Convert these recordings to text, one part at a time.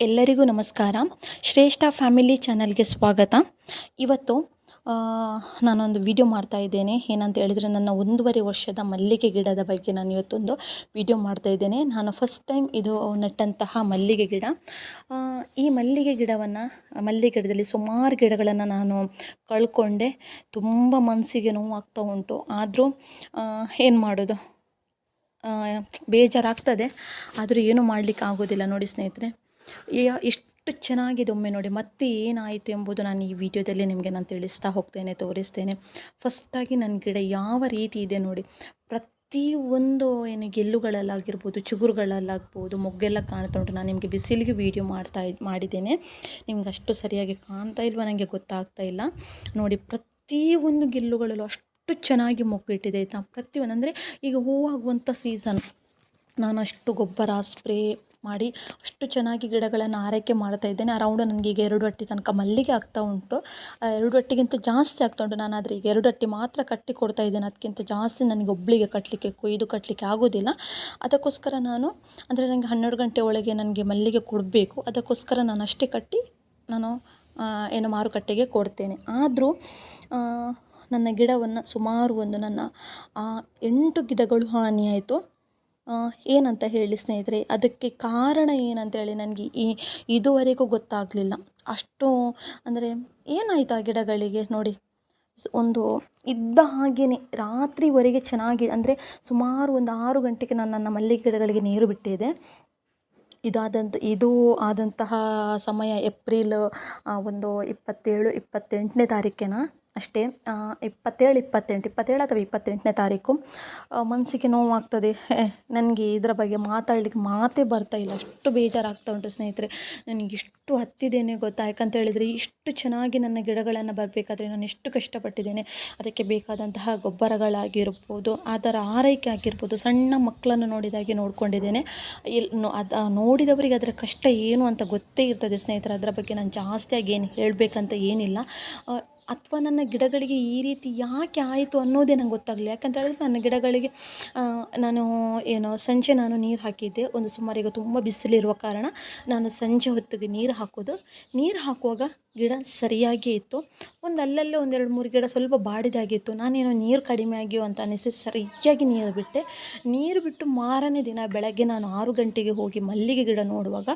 ಎಲ್ಲರಿಗೂ ನಮಸ್ಕಾರ. ಶ್ರೇಷ್ಠ ಫ್ಯಾಮಿಲಿ ಚಾನಲ್ಗೆ ಸ್ವಾಗತ. ಇವತ್ತು ನಾನೊಂದು ವಿಡಿಯೋ ಮಾಡ್ತಾ ಇದ್ದೇನೆ. ಏನಂತ ಹೇಳಿದರೆ, ನನ್ನ ಒಂದೂವರೆ ವರ್ಷದ ಮಲ್ಲಿಗೆ ಗಿಡದ ಬಗ್ಗೆ ನಾನು ಇವತ್ತೊಂದು ವಿಡಿಯೋ ಮಾಡ್ತಾ ಇದ್ದೇನೆ. ನಾನು ಫಸ್ಟ್ ಟೈಮ್ ಇದು ನೆಟ್ಟಂತಹ ಮಲ್ಲಿಗೆ ಗಿಡ. ಈ ಮಲ್ಲಿಗೆ ಗಿಡವನ್ನು, ಮಲ್ಲಿಗೆ ಗಿಡದಲ್ಲಿ ಸುಮಾರು ಗಿಡಗಳನ್ನು ನಾನು ಕಳ್ಕೊಂಡೆ. ತುಂಬ ಮನಸ್ಸಿಗೆ ನೋವಾಗ್ತಾ ಉಂಟು. ಆದರೂ ಏನು ಮಾಡೋದು? ಬೇಜಾರಾಗ್ತದೆ. ಆದರೂ ಏನೂ ಮಾಡಲಿಕ್ಕೆ ಆಗೋದಿಲ್ಲ ನೋಡಿ ಸ್ನೇಹಿತರೆ. ಎಷ್ಟು ಚೆನ್ನಾಗಿದೆ ಒಮ್ಮೆ ನೋಡಿ, ಮತ್ತೆ ಏನಾಯಿತು ಎಂಬುದು ನಾನು ಈ ವಿಡಿಯೋದಲ್ಲಿ ನಿಮಗೆ ನಾನು ತಿಳಿಸ್ತಾ ಹೋಗ್ತೇನೆ, ತೋರಿಸ್ತೇನೆ. ಫಸ್ಟಾಗಿ ನನ್ನ ಗಿಡ ಯಾವ ರೀತಿ ಇದೆ ನೋಡಿ, ಪ್ರತಿ ಒಂದು ಏನು ಗೆಲ್ಲುಗಳಲ್ಲಾಗಿರ್ಬೋದು ಚಿಗುರುಗಳಲ್ಲಾಗ್ಬೋದು, ಮೊಗ್ಗೆಲ್ಲ ಕಾಣ್ತಾ ಉಂಟು. ನಾನು ನಿಮಗೆ ಬಿಸಿಲಿಗೆ ವೀಡಿಯೋ ಮಾಡ್ತಾ ಮಾಡಿದ್ದೇನೆ. ನಿಮ್ಗೆ ಅಷ್ಟು ಸರಿಯಾಗಿ ಕಾಣ್ತಾ ಇಲ್ವ ನನಗೆ ಗೊತ್ತಾಗ್ತಾ ಇಲ್ಲ. ನೋಡಿ, ಪ್ರತಿ ಒಂದು ಗೆಲ್ಲುಗಳಲ್ಲೂ ಅಷ್ಟು ಚೆನ್ನಾಗಿ ಮೊಗ್ಗಿಟ್ಟಿದೆ. ಆಯಿತಾ ಪ್ರತಿಯೊಂದು ಅಂದರೆ ಈಗ ಹೂವಾಗುವಂಥ ಸೀಸನ್ ನಾನು ಅಷ್ಟು ಗೊಬ್ಬರ ಸ್ಪ್ರೇ ಮಾಡಿ ಅಷ್ಟು ಚೆನ್ನಾಗಿ ಗಿಡಗಳನ್ನು ಆರೈಕೆ ಮಾಡ್ತಾ ಇದ್ದೇನೆ. ಅರೌಂಡ್ ನನಗೆ ಈಗ ಎರಡು ಅಟ್ಟಿ ತನಕ ಮಲ್ಲಿಗೆ ಆಗ್ತಾ ಉಂಟು. ಎರಡು ಅಟ್ಟಿಗಿಂತ ಜಾಸ್ತಿ ಆಗ್ತಾ ಉಂಟು. ನಾನು ಆದರೆ ಈಗ ಎರಡು ಅಟ್ಟಿ ಮಾತ್ರ ಕಟ್ಟಿ ಕೊಡ್ತಾ ಇದ್ದೇನೆ. ಅದಕ್ಕಿಂತ ಜಾಸ್ತಿ ನನಗೆ ಒಬ್ಬಳಿಗೆ ಕಟ್ಟಲಿಕ್ಕೆ ಕೊಯ್ದು ಕಟ್ಟಲಿಕ್ಕೆ ಆಗೋದಿಲ್ಲ. ಅದಕ್ಕೋಸ್ಕರ ನಾನು, ಅಂದರೆ ನನಗೆ ಹನ್ನೆರಡು ಗಂಟೆ ಒಳಗೆ ನನಗೆ ಮಲ್ಲಿಗೆ ಕೊಡಬೇಕು. ಅದಕ್ಕೋಸ್ಕರ ನಾನು ಅಷ್ಟೇ ಕಟ್ಟಿ ನಾನು ಏನು ಮಾರುಕಟ್ಟೆಗೆ ಕೊಡ್ತೇನೆ. ಆದರೂ ನನ್ನ ಗಿಡವನ್ನು ಸುಮಾರು ಒಂದು ನನ್ನ, ಆ, ಎಂಟು ಗಿಡಗಳು ಹಾನಿಯಾಯಿತು ಏನಂತ ಹೇಳಿ ಸ್ನೇಹಿತರೆ, ಅದಕ್ಕೆ ಕಾರಣ ಏನಂತೇಳಿ ನನಗೆ ಈ, ಇದುವರೆಗೂ ಗೊತ್ತಾಗಲಿಲ್ಲ. ಅಷ್ಟು ಅಂದರೆ ಏನಾಯಿತು ಆ ಗಿಡಗಳಿಗೆ ನೋಡಿ. ಒಂದು ಇದ್ದ ಹಾಗೆಯೇ ರಾತ್ರಿವರೆಗೆ ಚೆನ್ನಾಗಿ ಅಂದರೆ ಸುಮಾರು ಒಂದು ಆರು ಗಂಟೆಗೆ ನಾನು ನನ್ನ ಮಲ್ಲಿಗೆ ಗಿಡಗಳಿಗೆ ನೀರು ಬಿಟ್ಟಿದ್ದೆ ಇದಾದಂಥ ಇದು ಆದಂತಹ ಸಮಯ ಏಪ್ರಿಲ್ ಒಂದು ಇಪ್ಪತ್ತೇಳು, ಇಪ್ಪತ್ತೆಂಟನೇ ತಾರೀಕಿನ. ಅಷ್ಟೇ ಇಪ್ಪತ್ತೇಳು, ಇಪ್ಪತ್ತೆಂಟು, ಇಪ್ಪತ್ತೇಳು ಅಥವಾ ಇಪ್ಪತ್ತೆಂಟನೇ ತಾರೀಕು ಮನಸ್ಸಿಗೆ ನೋವಾಗ್ತದೆ. ನನಗೆ ಇದರ ಬಗ್ಗೆ ಮಾತಾಡಲಿಕ್ಕೆ ಮಾತೇ ಬರ್ತಾ ಇಲ್ಲ. ಅಷ್ಟು ಬೇಜಾರಾಗ್ತಾ ಉಂಟು ಸ್ನೇಹಿತರೆ. ನನಗೆ ಇಷ್ಟು ಹತ್ತಿದ್ದೇನೆ ಗೊತ್ತಾ? ಯಾಕಂತ ಹೇಳಿದರೆ ಇಷ್ಟು ಚೆನ್ನಾಗಿ ನನ್ನ ಗಿಡಗಳನ್ನು ಬರಬೇಕಾದ್ರೆ ನಾನು ಎಷ್ಟು ಕಷ್ಟಪಟ್ಟಿದ್ದೇನೆ. ಅದಕ್ಕೆ ಬೇಕಾದಂತಹ ಗೊಬ್ಬರಗಳಾಗಿರ್ಬೋದು ಅದರ ಆರೈಕೆ ಆಗಿರ್ಬೋದು, ಸಣ್ಣ ಮಕ್ಕಳನ್ನು ನೋಡಿದಾಗೆ ನೋಡ್ಕೊಂಡಿದ್ದೇನೆ. ಇಲ್ಲಿ ಅದು ನೋಡಿದವರಿಗೆ ಅದರ ಕಷ್ಟ ಏನು ಅಂತ ಗೊತ್ತೇ ಇರ್ತದೆ ಸ್ನೇಹಿತರೆ. ಅದರ ಬಗ್ಗೆ ನಾನು ಜಾಸ್ತಿಯಾಗಿ ಏನು ಹೇಳಬೇಕಂತ ಏನಿಲ್ಲ. ಅಥವಾ ನನ್ನ ಗಿಡಗಳಿಗೆ ಈ ರೀತಿ ಯಾಕೆ ಆಯಿತು ಅನ್ನೋದೇ ನಂಗೆ ಗೊತ್ತಾಗಲಿಲ್ಲ. ಯಾಕಂತ ಹೇಳಿದ್ರೆ ನನ್ನ ಗಿಡಗಳಿಗೆ ನಾನು ಏನು ಸಂಜೆ ನಾನು ನೀರು ಹಾಕಿದ್ದೆ. ಒಂದು ಸುಮಾರು ಈಗ ತುಂಬ ಬಿಸಿಲಿರುವ ಕಾರಣ ನಾನು ಸಂಜೆ ಹೊತ್ತಿಗೆ ನೀರು ಹಾಕೋದು. ನೀರು ಹಾಕುವಾಗ ಗಿಡ ಸರಿಯಾಗಿ ಇತ್ತು. ಒಂದು ಅಲ್ಲಲ್ಲೇ ಒಂದೆರಡು ಮೂರು ಗಿಡ ಸ್ವಲ್ಪ ಬಾಡಿದಾಗಿತ್ತು. ನಾನೇನೋ ನೀರು ಕಡಿಮೆ ಆಗ್ಯೋ ಅಂತ ಅನಿಸಿ ಸರಿಯಾಗಿ ನೀರು ಬಿಟ್ಟೆ. ನೀರು ಬಿಟ್ಟು ಮಾರನೇ ದಿನ ಬೆಳಗ್ಗೆ ನಾನು ಆರು ಗಂಟೆಗೆ ಹೋಗಿ ಮಲ್ಲಿಗೆ ಗಿಡ ನೋಡುವಾಗ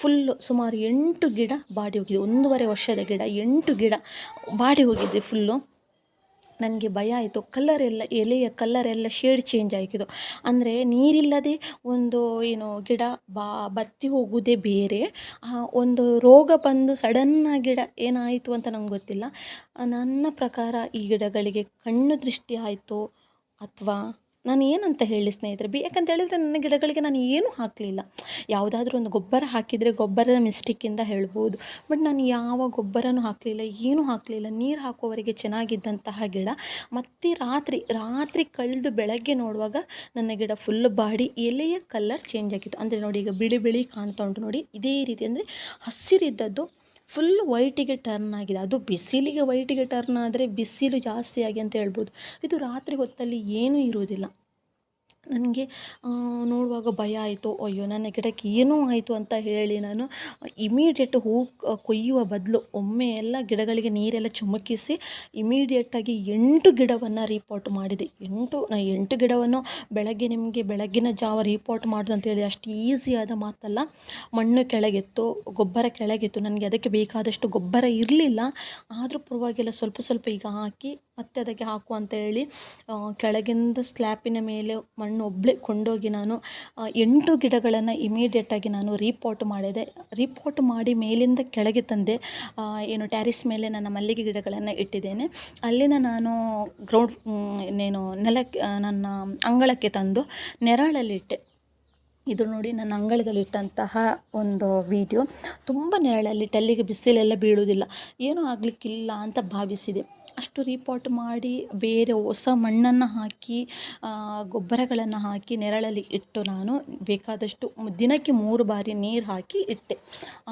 ಫುಲ್ಲು ಸುಮಾರು ಎಂಟು ಗಿಡ ಬಾಡಿ ಹೋಗಿದೆ. ಒಂದೂವರೆ ವರ್ಷದ ಗಿಡ, ಎಂಟು ಗಿಡ ಬಾಡಿ ಹೋಗಿದೆ ಫುಲ್ಲು ನನಗೆ ಭಯ ಆಯಿತು. ಕಲ್ಲರ್ ಎಲ್ಲ, ಎಲೆಯ ಕಲ್ಲರ್ ಎಲ್ಲ ಶೇಡ್ ಚೇಂಜ್ ಆಗಿದ್ದು ಅಂದರೆ ನೀರಿಲ್ಲದೆ ಒಂದು, ಏನು, ಗಿಡ ಬಾ, ಬತ್ತಿ ಹೋಗುವುದೇ ಬೇರೆ. ಒಂದು ರೋಗ ಬಂದು ಸಡನ್ನಾಗಿ ಗಿಡ ಏನಾಯಿತು ಅಂತ ನಂಗೆ ಗೊತ್ತಿಲ್ಲ. ನನ್ನ ಪ್ರಕಾರ ಈ ಗಿಡಗಳಿಗೆ ಕಣ್ಣು ದೃಷ್ಟಿ ಆಯಿತು ಅಥವಾ ನಾನು ಏನಂತ ಹೇಳಿ ಸ್ನೇಹಿತರೆ, ಬಿ ಯಾಕಂತ ಹೇಳಿದರೆ ನನ್ನ ಗಿಡಗಳಿಗೆ ನಾನು ಏನೂ ಹಾಕಲಿಲ್ಲ. ಯಾವುದಾದ್ರೂ ಒಂದು ಗೊಬ್ಬರ ಹಾಕಿದರೆ ಗೊಬ್ಬರದ ಮಿಸ್ಟೇಕಿಂದ ಹೇಳ್ಬೋದು. ಬಟ್ ನಾನು ಯಾವ ಗೊಬ್ಬರನೂ ಹಾಕಲಿಲ್ಲ, ಏನೂ ಹಾಕಲಿಲ್ಲ. ನೀರು ಹಾಕುವವರೆಗೆ ಚೆನ್ನಾಗಿದ್ದಂತಹ ಗಿಡ. ಮತ್ತೆ ರಾತ್ರಿ ರಾತ್ರಿ ಕಳೆದು ಬೆಳಗ್ಗೆ ನೋಡುವಾಗ ನನ್ನ ಗಿಡ ಫುಲ್ ಬಾಡಿ ಎಲೆಯ ಕಲರ್ ಚೇಂಜ್ ಆಗಿತ್ತು. ಅಂದರೆ ನೋಡಿ ಈಗ ಬಿಳಿ ಬಿಳಿ ಕಾಣ್ತಾ ಉಂಟು ನೋಡಿ. ಇದೇ ರೀತಿ ಅಂದರೆ ಹಸಿರಿದ್ದದ್ದು ಫುಲ್ ವೈಟಿಗೆ ಟರ್ನ್ ಆಗಿದೆ. ಅದು ಬಿಸಿಲಿಗೆ ವೈಟಿಗೆ ಟರ್ನ್ ಆದರೆ ಬಿಸಿಲು ಜಾಸ್ತಿ ಆಗಿ ಅಂತ ಹೇಳ್ಬೋದು. ಇದು ರಾತ್ರಿ ಹೊತ್ತಲ್ಲಿ ಏನೂ ಇರುವುದಿಲ್ಲ. ನನಗೆ ನೋಡುವಾಗ ಭಯ ಆಯಿತು. ಅಯ್ಯೋ, ನನ್ನ ಗಿಡಕ್ಕೆ ಏನೂ ಆಯಿತು ಅಂತ ಹೇಳಿ ನಾನು ಇಮಿಡಿಯೇಟ್ ಹೂ ಕೊಯ್ಯುವ ಬದಲು ಒಮ್ಮೆ ಎಲ್ಲ ಗಿಡಗಳಿಗೆ ನೀರೆಲ್ಲ ಚುಮಕಿಸಿ ಇಮಿಡಿಯೇಟಾಗಿ ಎಂಟು ಗಿಡವನ್ನು ರೀಪಾಟ್ ಮಾಡಿದೆ. ಎಂಟು, ನಾ, ಎಂಟು ಗಿಡವನ್ನು ಬೆಳಗ್ಗೆ ನಿಮಗೆ ಬೆಳಗ್ಗಿನ ಜಾವ ರೀಪಾಟ್ ಮಾಡೋದು ಅಂತ ಹೇಳಿ ಅಷ್ಟು ಈಸಿಯಾದ ಮಾತಲ್ಲ. ಮಣ್ಣು ಕೆಳಗಿತ್ತು, ಗೊಬ್ಬರ ಕೆಳಗಿತ್ತು. ನನಗೆ ಅದಕ್ಕೆ ಬೇಕಾದಷ್ಟು ಗೊಬ್ಬರ ಇರಲಿಲ್ಲ. ಆದರೂ ಪರವಾಗಿಲ್ಲ, ಸ್ವಲ್ಪ ಸ್ವಲ್ಪ ಈಗ ಹಾಕಿ ಮತ್ತೆ ಅದಕ್ಕೆ ಹಾಕು ಅಂತ ಹೇಳಿ ಕೆಳಗಿಂದ ಸ್ಲ್ಯಾಪಿನ ಮೇಲೆ ಮಣ್ಣು ಒಬ್ಬಳೇ ಕೊಂಡೋಗಿ ನಾನು ಎಂಟು ಗಿಡಗಳನ್ನು ಇಮಿಡಿಯೇಟಾಗಿ ನಾನು ರೀಪಾಟ್ ಮಾಡಿದೆ. ರೀಪಾಟ್ ಮಾಡಿ ಮೇಲಿಂದ ಕೆಳಗೆ ತಂದೆ ಏನು ಟ್ಯಾರಿಸ್ ಮೇಲೆ ನನ್ನ ಮಲ್ಲಿಗೆ ಗಿಡಗಳನ್ನು ಇಟ್ಟಿದ್ದೇನೆ. ಅಲ್ಲಿಂದ ನಾನು ಗ್ರೌಂಡ್ ಇನ್ನೇನು ನೆಲಕ್ಕೆ ನನ್ನ ಅಂಗಳಕ್ಕೆ ತಂದು ನೆರಳಲ್ಲಿಟ್ಟೆ ಇದು ನೋಡಿ ನನ್ನ ಅಂಗಳದಲ್ಲಿ ಇಟ್ಟಂತಹ ಒಂದು ವಿಡಿಯೋ ತುಂಬ ನೆರಳಲ್ಲಿ, ಟಲ್ಲಿಗೆ ಬಿಸಿಲೆಲ್ಲ ಬೀಳುವುದಿಲ್ಲ. ಏನೂ ಆಗಲಿಕ್ಕಿಲ್ಲ ಅಂತ ಭಾವಿಸಿದೆ. ಅಷ್ಟು ರೀಪಾಟ್ ಮಾಡಿ ಬೇರೆ ಹೊಸ ಮಣ್ಣನ್ನು ಹಾಕಿ ಗೊಬ್ಬರಗಳನ್ನು ಹಾಕಿ ನೆರಳಲ್ಲಿ ಇಟ್ಟು ನಾನು ಬೇಕಾದಷ್ಟು ದಿನಕ್ಕೆ ಮೂರು ಬಾರಿ ನೀರು ಹಾಕಿ ಇಟ್ಟೆ.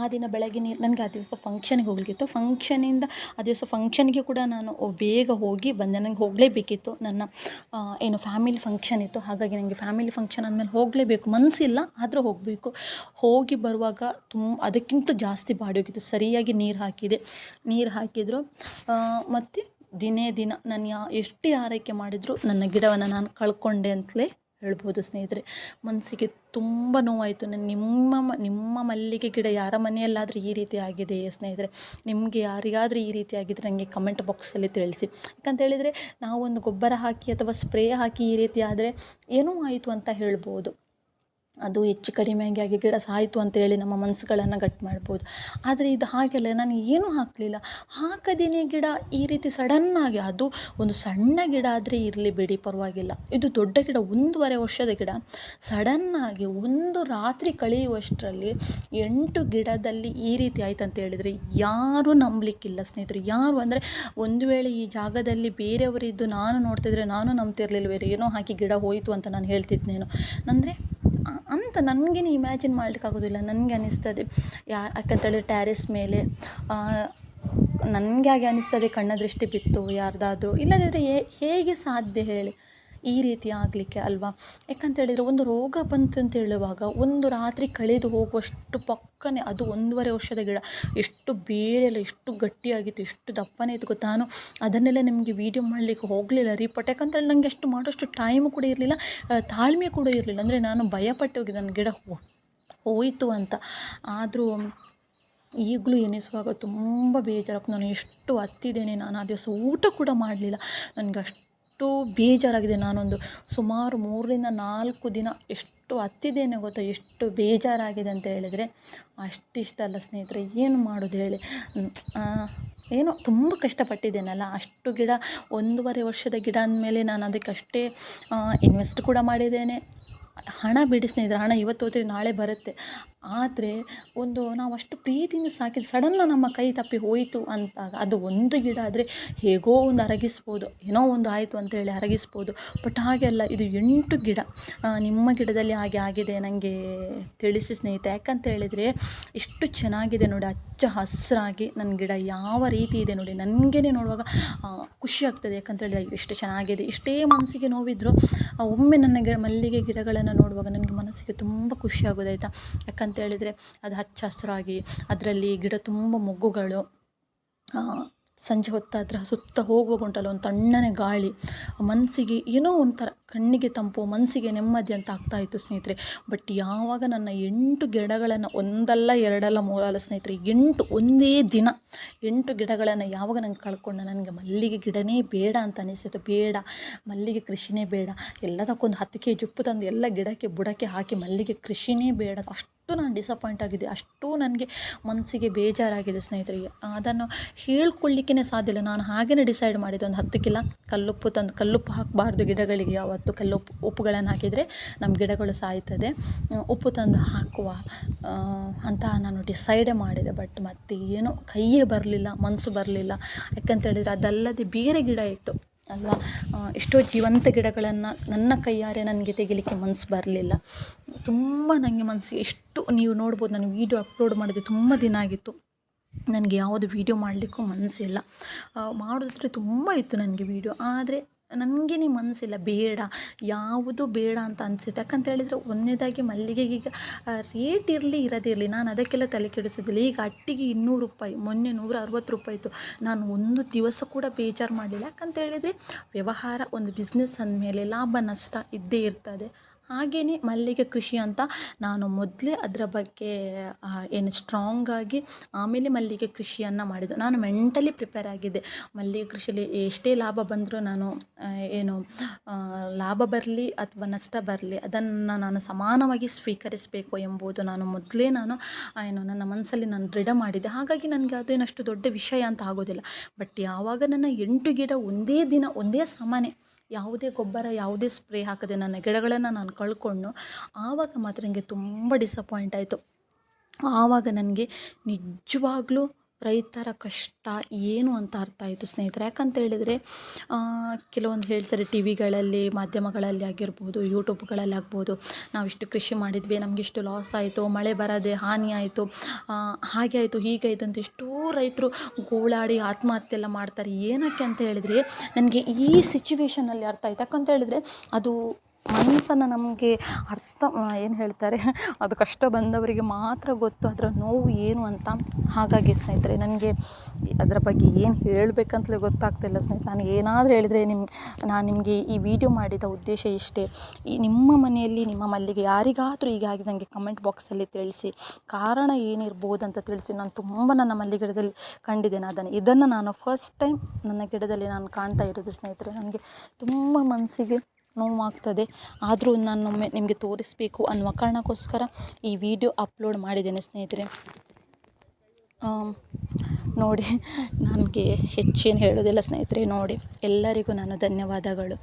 ಆ ದಿನ ಬೆಳಗ್ಗೆ ನೀರು, ನನಗೆ ಆ ದಿವಸ ಫಂಕ್ಷನ್ಗೆ ಹೋಗಲಿಕ್ಕಿತ್ತು. ಫಂಕ್ಷನಿಂದ ಆ ದಿವಸ ಫಂಕ್ಷನ್ಗೆ ಕೂಡ ನಾನು ಬೇಗ ಹೋಗಿ ಬಂದೆ. ನನಗೆ ಹೋಗಲೇಬೇಕಿತ್ತು ನನ್ನ ಏನು ಫ್ಯಾಮಿಲಿ ಫಂಕ್ಷನ್ ಇತ್ತು. ಹಾಗಾಗಿ ನನಗೆ ಫ್ಯಾಮಿಲಿ ಫಂಕ್ಷನ್ ಆದಮೇಲೆ ಹೋಗಲೇಬೇಕು. ಮನಸ್ಸಿಲ್ಲ ಆದರೂ ಹೋಗಬೇಕು. ಹೋಗಿ ಬರುವಾಗ ತುಂಬ ಅದಕ್ಕಿಂತ ಜಾಸ್ತಿ ಬಾಡಿ ಹೋಗಿತ್ತು. ಸರಿಯಾಗಿ ನೀರು ಹಾಕಿದೆ. ನೀರು ಹಾಕಿದ್ರು ಮತ್ತು ದಿನೇ ದಿನ ನಾನು ಯಾ ಎಷ್ಟೇ ಆರೈಕೆ ಮಾಡಿದರೂ ನನ್ನ ಗಿಡವನ್ನು ನಾನು ಕಳ್ಕೊಂಡೆ ಅಂತಲೇ ಹೇಳ್ಬೋದು ಸ್ನೇಹಿತರೆ. ಮನಸ್ಸಿಗೆ ತುಂಬ ನೋವಾಯಿತು. ನನ್ನ ನಿಮ್ಮ ನಿಮ್ಮ ಮಲ್ಲಿಗೆ ಗಿಡ ಯಾರ ಮನೆಯಲ್ಲಾದರೂ ಈ ರೀತಿ ಆಗಿದೆ ಸ್ನೇಹಿತರೆ? ನಿಮಗೆ ಯಾರಿಗಾದರೂ ಈ ರೀತಿ ಆಗಿದ್ದರೆ ನನಗೆ ಕಮೆಂಟ್ ಬಾಕ್ಸಲ್ಲಿ ತಿಳಿಸಿ. ಯಾಕಂತ ಹೇಳಿದರೆ ಒಂದು ಗೊಬ್ಬರ ಹಾಕಿ ಅಥವಾ ಸ್ಪ್ರೇ ಹಾಕಿ ಈ ರೀತಿ ಆದರೆ ಏನೂ ಆಯಿತು ಅಂತ ಹೇಳ್ಬೋದು. ಅದು ಹೆಚ್ಚು ಕಡಿಮೆಯಾಗಿ ಆಗಿ ಗಿಡ ಸಾಯಿತು ಅಂತೇಳಿ ನಮ್ಮ ಮನಸ್ಸುಗಳನ್ನು ಗಟ್ಟಿ ಮಾಡ್ಬೋದು. ಆದರೆ ಇದು ಹಾಗೆಲ್ಲ ನಾನು ಏನೂ ಹಾಕಲಿಲ್ಲ. ಹಾಕದೇನೆ ಗಿಡ ಈ ರೀತಿ ಸಡನ್ನಾಗಿ ಅದು ಒಂದು ಸಣ್ಣ ಗಿಡ ಆದರೆ ಇರಲಿ ಬಿಡಿ, ಪರವಾಗಿಲ್ಲ. ಇದು ದೊಡ್ಡ ಗಿಡ, ಒಂದೂವರೆ ವರ್ಷದ ಗಿಡ. ಸಡನ್ನಾಗಿ ಒಂದು ರಾತ್ರಿ ಕಳೆಯುವಷ್ಟರಲ್ಲಿ ಎಂಟು ಗಿಡದಲ್ಲಿ ಈ ರೀತಿ ಆಯ್ತು ಅಂತ ಹೇಳಿದರೆ ಯಾರೂ ನಂಬಲಿಕ್ಕಿಲ್ಲ ಸ್ನೇಹಿತರು. ಯಾರು ಅಂದರೆ ಒಂದು ವೇಳೆ ಈ ಜಾಗದಲ್ಲಿ ಬೇರೆಯವರಿದ್ದು ನಾನು ನೋಡ್ತಿದ್ರೆ ನಾನು ನಂಬ್ತಿರ್ಲಿಲ್ಲ, ಬೇರೆ ಏನೋ ಹಾಕಿ ಗಿಡ ಹೋಯಿತು ಅಂತ ನಾನು ಹೇಳ್ತಿದ್ನೇನೋ. ಅಂದರೆ ಅಂತ ನನಗೇನು ಇಮ್ಯಾಜಿನ್ ಮಾಡಲಿಕ್ಕಾಗೋದಿಲ್ಲ. ನನಗೆ ಅನ್ನಿಸ್ತದೆ ಯಾ ಯಾಕಂತೇಳಿದ್ರೆ ಟ್ಯಾರಿಸ್ ಮೇಲೆ ನನಗೆ ಹಾಗೆ ಅನ್ನಿಸ್ತದೆ ಕಣ್ಣ ದೃಷ್ಟಿ ಬಿತ್ತು ಯಾರದ್ದಾದ್ರೂ ಇಲ್ಲದಿದ್ದರೆ ಹೇಗೆ ಸಾಧ್ಯ ಹೇಳಿ? ಈ ರೀತಿ ಆಗಲಿಕ್ಕೆ ಅಲ್ವಾ? ಯಾಕಂತೇಳಿದರೆ ಒಂದು ರೋಗ ಬಂತು ಅಂತ ಹೇಳುವಾಗ ಒಂದು ರಾತ್ರಿ ಕಳೆದು ಹೋಗುವಷ್ಟು ಪಕ್ಕನೆ ಅದು ಒಂದೂವರೆ ವರ್ಷದ ಗಿಡ. ಎಷ್ಟು ಬೇರೆಲ್ಲ ಎಷ್ಟು ಗಟ್ಟಿಯಾಗಿತ್ತು, ಎಷ್ಟು ದಪ್ಪನೇ ಇತ್ತು ಗೊತ್ತಾ? ನಾನು ಅದನ್ನೆಲ್ಲ ನಿಮಗೆ ವೀಡಿಯೋ ಮಾಡಲಿಕ್ಕೆ ಹೋಗಲಿಲ್ಲ ರೀಪಟ್ ಯಾಕಂತೇಳಿ ನನಗೆ ಅಷ್ಟು ಮಾಡೋಷ್ಟು ಟೈಮ್ ಕೂಡ ಇರಲಿಲ್ಲ ತಾಳ್ಮೆ ಕೂಡ ಇರಲಿಲ್ಲ. ಅಂದರೆ ನಾನು ಭಯಪಟ್ಟು ಹೋಗಿದ್ದೆ, ನನ್ನ ಗಿಡ ಹೋಯಿತು ಅಂತ. ಆದರೂ ಈಗಲೂ ಎನಿಸುವಾಗ ತುಂಬ ಬೇಜಾರಾಗ್ತದೆ. ನಾನು ಎಷ್ಟು ಹತ್ತಿದ್ದೇನೆ, ನಾನು ಆ ದಿವಸ ಊಟ ಕೂಡ ಮಾಡಲಿಲ್ಲ. ನನಗೆ ಅಷ್ಟು ಅಷ್ಟು ಬೇಜಾರಾಗಿದೆ. ನಾನೊಂದು ಸುಮಾರು ಮೂರರಿಂದ ನಾಲ್ಕು ದಿನ ಎಷ್ಟು ಹತ್ತಿದ್ದೇನೆ ಗೊತ್ತಾ? ಎಷ್ಟು ಬೇಜಾರಾಗಿದೆ ಅಂತ ಹೇಳಿದರೆ ಅಷ್ಟಿಷ್ಟಲ್ಲ ಸ್ನೇಹಿತರೆ, ಏನು ಮಾಡೋದು ಹೇಳಿ? ಏನೋ ತುಂಬ ಕಷ್ಟಪಟ್ಟಿದ್ದೇನಲ್ಲ. ಅಷ್ಟು ಗಿಡ, ಒಂದೂವರೆ ವರ್ಷದ ಗಿಡ ಅಂದಮೇಲೆ ನಾನು ಅದಕ್ಕೆ ಅಷ್ಟೇ ಇನ್ವೆಸ್ಟ್ ಕೂಡ ಮಾಡಿದ್ದೇನೆ. ಹಣ ಬಿಡಿ ಸ್ನೇಹಿತರೆ, ಹಣ ಇವತ್ತು ಹೋದರೆ ನಾಳೆ ಬರುತ್ತೆ. ಆದರೆ ಒಂದು ನಾವು ಅಷ್ಟು ಪ್ರೀತಿಯಿಂದ ಸಾಕಿದ ಸಡನ್ನ ನಮ್ಮ ಕೈ ತಪ್ಪಿ ಹೋಯಿತು ಅಂತಾಗ ಅದು ಒಂದು ಗಿಡ ಆದರೆ ಹೇಗೋ ಒಂದು ಅರಗಿಸ್ಬೋದು, ಏನೋ ಒಂದು ಆಯಿತು ಅಂತೇಳಿ ಅರಗಿಸ್ಬೋದು. ಬಟ್ ಹಾಗೆಲ್ಲ ಇದು ಎಂಟು ಗಿಡ. ನಿಮ್ಮ ಗಿಡದಲ್ಲಿ ಹಾಗೆ ಆಗಿದೆ ನನಗೆ ತಿಳಿಸಿ ಸ್ನೇಹಿತೆ ಯಾಕಂತ ಹೇಳಿದರೆ ಎಷ್ಟು ಚೆನ್ನಾಗಿದೆ ನೋಡಿ ಹಚ್ಚ ಹಸಿರಾಗಿ ನನ್ನ ಗಿಡ ಯಾವ ರೀತಿ ಇದೆ ನೋಡಿ. ನನಗೇ ನೋಡುವಾಗ ಖುಷಿ ಆಗ್ತದೆ. ಯಾಕಂತ ಹೇಳಿದ್ರೆ ಎಷ್ಟು ಚೆನ್ನಾಗಿದೆ. ಇಷ್ಟೇ ಮನಸ್ಸಿಗೆ ನೋವಿದ್ರು ಒಮ್ಮೆ ನನ್ನ ಗಿಡ ಮಲ್ಲಿಗೆ ಗಿಡಗಳನ್ನು ನೋಡುವಾಗ ನನಗೆ ಮನಸ್ಸಿಗೆ ತುಂಬ ಖುಷಿ ಆಗೋದು ಯಾಕಂತ ಹೇಳಿದರೆ ಅದು ಹಚ್ಚ ಹಸಿರಾಗಿ ಅದರಲ್ಲಿ ಗಿಡ ತುಂಬ ಮೊಗ್ಗುಗಳು ಸಂಜೆ ಹೊತ್ತಾದ್ರೆ ಸುತ್ತ ಹೋಗುವಾಗ ಉಂಟಲ್ಲ ಒಂದು ತಣ್ಣನೆ ಗಾಳಿ. ಮನಸ್ಸಿಗೆ ಏನೋ ಒಂಥರ ಕಣ್ಣಿಗೆ ತಂಪು ಮನಸ್ಸಿಗೆ ನೆಮ್ಮದಿ ಅಂತ ಆಗ್ತಾಯಿತ್ತು ಸ್ನೇಹಿತರೆ. ಬಟ್ ಯಾವಾಗ ನನ್ನ ಎಂಟು ಗಿಡಗಳನ್ನು ಒಂದಲ್ಲ ಎರಡಲ್ಲ ಮೂರಲ್ಲ ಸ್ನೇಹಿತರೆ, ಎಂಟು ಒಂದೇ ದಿನ ಎಂಟು ಗಿಡಗಳನ್ನು ಯಾವಾಗ ನಂಗೆ ಕಳ್ಕೊಂಡೆ ನನಗೆ ಮಲ್ಲಿಗೆ ಗಿಡನೇ ಬೇಡ ಅಂತ ಅನಿಸಿತು ಬೇಡ, ಮಲ್ಲಿಗೆ ಕೃಷಿನೇ ಬೇಡ. ಎಲ್ಲದಕ್ಕೊಂದು ಹತ್ತು ಕೆ ಜಿ ಉಪ್ಪು ತಂದು ಎಲ್ಲ ಗಿಡಕ್ಕೆ ಬುಡಕ್ಕೆ ಹಾಕಿ ಮಲ್ಲಿಗೆ ಕೃಷಿನೇ ಬೇಡ. ಅಷ್ಟು ಅಷ್ಟು ನಾನು ಡಿಸಪಾಯಿಂಟ್ ಆಗಿದೆ ಅಷ್ಟು ನನಗೆ ಮನಸ್ಸಿಗೆ ಬೇಜಾರಾಗಿದೆ ಸ್ನೇಹಿತರಿಗೆ. ಅದನ್ನು ಹೇಳ್ಕೊಳ್ಳಿಕ್ಕೇ ಸಾಧ್ಯ ಇಲ್ಲ. ನಾನು ಹಾಗೇ ಡಿಸೈಡ್ ಮಾಡಿದ್ದೆ ಒಂದು ಹತ್ತು ಕಿಲ್ಲ ಕಲ್ಲುಪ್ಪು ತಂದು, ಕಲ್ಲುಪ್ಪು ಹಾಕಬಾರ್ದು ಗಿಡಗಳಿಗೆ ಯಾವತ್ತು. ಕಲ್ಲುಪ್ಪು, ಉಪ್ಪುಗಳನ್ನು ಹಾಕಿದರೆ ನಮ್ಮ ಗಿಡಗಳು ಸಾಯ್ತದೆ. ಉಪ್ಪು ತಂದು ಹಾಕುವ ಅಂತ ನಾನು ಡಿಸೈಡೇ ಮಾಡಿದೆ. ಬಟ್ ಮತ್ತೆ ಏನೋ ಕೈಯೇ ಬರಲಿಲ್ಲ ಮನಸ್ಸು ಬರಲಿಲ್ಲ. ಯಾಕಂತೇಳಿದರೆ ಅದಲ್ಲದೆ ಬೇರೆ ಗಿಡ ಇತ್ತು. ಅಲ್ವಾ? ಎಷ್ಟೋ ಜೀವಂತ ಗಿಡಗಳನ್ನು ನನ್ನ ಕೈಯಾರೆ ನನಗೆ ತೆಗಿಲಿಕ್ಕೆ ಮನಸ್ಸು ಬರಲಿಲ್ಲ. ತುಂಬ ನನಗೆ ಮನಸ್ಸಿಗೆ ಎಷ್ಟು ನೀವು ನೋಡ್ಬೋದು, ನಾನು ವೀಡಿಯೋ ಅಪ್ಲೋಡ್ ಮಾಡಿದೆ ತುಂಬ ದಿನ ಆಗಿತ್ತು. ನನಗೆ ಯಾವುದು ವೀಡಿಯೋ ಮಾಡಲಿಕ್ಕೂ ಮನಸ್ಸಿಲ್ಲ ಮಾಡೋದಾದ್ರೆ ತುಂಬ ಇತ್ತು ನನಗೆ ವೀಡಿಯೋ ಆದರೆ ನನಗೇನೆ ಮನಸ್ಸಿಲ್ಲ ಬೇಡ, ಯಾವುದು ಬೇಡ ಅಂತ ಅನಿಸುತ್ತೆ. ಯಾಕಂತ ಹೇಳಿದರೆ ಒಂದನೇದಾಗಿ ಮಲ್ಲಿಗೆಗೆ ಈಗ ರೇಟ್ ಇರಲಿ ಇರೋದಿರಲಿ ನಾನು ಅದಕ್ಕೆಲ್ಲ ತಲೆ ಕೆಡಿಸೋದಿಲ್ಲ. ಈಗ ಅಟ್ಟಿಗೆ ಇನ್ನೂರು ರೂಪಾಯಿ, ಮೊನ್ನೆ ನೂರ ಅರವತ್ತು ರೂಪಾಯಿ ಇತ್ತು. ನಾನು ಒಂದು ದಿವಸ ಕೂಡ ಬೇಜಾರು ಮಾಡಲಿಲ್ಲ. ಯಾಕಂತ ಹೇಳಿದರೆ, ವ್ಯವಹಾರ, ಒಂದು ಬಿಸ್ನೆಸ್ ಅಂದಮೇಲೆ ಲಾಭ, ನಷ್ಟ ಇದ್ದೇ ಇರ್ತದೆ. ಹಾಗೆಯೇ ಮಲ್ಲಿಗೆ ಕೃಷಿ ಅಂತ ನಾನು ಮೊದಲೇ ಅದರ ಬಗ್ಗೆ ಏನು ಸ್ಟ್ರಾಂಗಾಗಿ ಆಮೇಲೆ ಮಲ್ಲಿಗೆ ಕೃಷಿಯನ್ನು ಮಾಡಿದ್ದು. ನಾನು ಮೆಂಟಲಿ ಪ್ರಿಪೇರ್ ಆಗಿದ್ದೆ. ಮಲ್ಲಿಗೆ ಕೃಷಿಯಲ್ಲಿ ಎಷ್ಟೇ ಲಾಭ ಬಂದರೂ ನಾನು ಏನು ಲಾಭ ಬರಲಿ ಅಥವಾ ನಷ್ಟ ಬರಲಿ ಅದನ್ನು ನಾನು ಸಮಾನವಾಗಿ ಸ್ವೀಕರಿಸಬೇಕು ಎಂಬುದು ನಾನು ಮೊದಲೇ ನಾನು ಏನು, ನನ್ನ ಮನಸ್ಸಲ್ಲಿ ನಾನು ದೃಢ ಮಾಡಿದ್ದೆ. ಹಾಗಾಗಿ ನನಗೆ ಅದೇನಷ್ಟು ದೊಡ್ಡ ವಿಷಯ ಅಂತ ಆಗೋದಿಲ್ಲ. ಬಟ್ ಯಾವಾಗ ನನ್ನ ಎಂಟು ಗಿಡ ಒಂದೇ ದಿನ, ಒಂದೇ ಸಮನೆ ಯಾವುದೇ ಗೊಬ್ಬರ, ಯಾವುದೇ ಸ್ಪ್ರೇ ಹಾಕದೆ ನನ್ನ ಗಿಡಗಳನ್ನು ನಾನು ಕಳ್ಕೊಂಡು ಆವಾಗ ಮಾತ್ರ ನನಗೆ ತುಂಬ ಡಿಸಪಾಯಿಂಟ್ ಆಯಿತು. ಆವಾಗ ನನಗೆ ನಿಜವಾಗ್ಲೂ ರೈತರ ಕಷ್ಟ ಏನು ಅಂತ ಅರ್ಥ ಆಯಿತು ಸ್ನೇಹಿತರೆ. ಯಾಕಂತ ಹೇಳಿದರೆ ಕೆಲವೊಂದು ಹೇಳ್ತಾರೆ ಟಿ ವಿಗಳಲ್ಲಿ, ಮಾಧ್ಯಮಗಳಲ್ಲಿ ಆಗಿರ್ಬೋದು, ಯೂಟ್ಯೂಬ್ಗಳಲ್ಲಿ ಆಗ್ಬೋದು, ನಾವಿಷ್ಟು ಕೃಷಿ ಮಾಡಿದ್ವಿ, ನಮಗಿಷ್ಟು ಲಾಸ್ ಆಯಿತು, ಮಳೆ ಬರದೆ ಹಾನಿ ಆಯಿತು ಹಾಗೆ ಆಯಿತು, ಹೀಗೆ ಆಯಿತು ಅಂತ ಎಷ್ಟೋ ರೈತರು ಗೋಳಾಡಿ ಆತ್ಮಹತ್ಯೆ ಎಲ್ಲ ಮಾಡ್ತಾರೆ. ಏನಕ್ಕೆ ಅಂತ ಹೇಳಿದರೆ, ನನಗೆ ಈ ಸಿಚುವೇಶನಲ್ಲಿ ಅರ್ಥ ಆಯ್ತು. ಯಾಕಂತ ಹೇಳಿದರೆ, ಅದು ಮನಸ್ಸನ್ನು ನಮಗೆ ಅರ್ಥ ಏನು ಹೇಳ್ತಾರೆ, ಅದು ಕಷ್ಟ ಬಂದವರಿಗೆ ಮಾತ್ರ ಗೊತ್ತು, ಅದರ ನೋವು ಏನು ಅಂತ. ಹಾಗಾಗಿ ಸ್ನೇಹಿತರೆ, ನನಗೆ ಅದರ ಬಗ್ಗೆ ಏನು ಹೇಳಬೇಕಂತಲೇ ಗೊತ್ತಾಗ್ತಿಲ್ಲ ಸ್ನೇಹಿತರೆ. ನಾನು ಏನಾದರೂ ಹೇಳಿದರೆ ನಿಮ್ಮ ನಾನು ನಿಮಗೆ ಈ ವಿಡಿಯೋ ಮಾಡಿದ ಉದ್ದೇಶ ಇಷ್ಟೇ. ಈ ನಿಮ್ಮ ಮನೆಯಲ್ಲಿ, ನಿಮ್ಮ ಮಲ್ಲಿಗೆ ಯಾರಿಗಾದರೂ ಹೀಗಾಗಿ ನನಗೆ ಕಮೆಂಟ್ ಬಾಕ್ಸಲ್ಲಿ ತಿಳಿಸಿ. ಕಾರಣ ಏನಿರ್ಬೋದು ಅಂತ ತಿಳಿಸಿ. ನಾನು ತುಂಬ ನನ್ನ ಮಲ್ಲಿಗೆ ಗಿಡದಲ್ಲಿ ಕಂಡಿದ್ದೇನೆ. ಅದನ್ನು, ಇದನ್ನು ನಾನು ಫಸ್ಟ್ ಟೈಮ್ ನನ್ನ ಗಿಡದಲ್ಲಿ ನಾನು ಕಾಣ್ತಾ ಇರೋದು ಸ್ನೇಹಿತರೆ. ನನಗೆ ತುಂಬ ಮನಸ್ಸಿಗೆ ನೋವಾಗ್ತದೆ. ಆದರೂ ನಾನೊಮ್ಮೆ ನಿಮಗೆ ತೋರಿಸಬೇಕು ಅನ್ನುವ ಕಾರಣಕ್ಕೋಸ್ಕರ ಈ ವಿಡಿಯೋ ಅಪ್ಲೋಡ್ ಮಾಡಿದ್ದೇನೆ ಸ್ನೇಹಿತರೆ. ನೋಡಿ, ನನಗೆ ಹೆಚ್ಚೇನು ಹೇಳೋದಿಲ್ಲ ಸ್ನೇಹಿತರೆ, ನೋಡಿ. ಎಲ್ಲರಿಗೂ ನಾನು ಧನ್ಯವಾದಗಳು.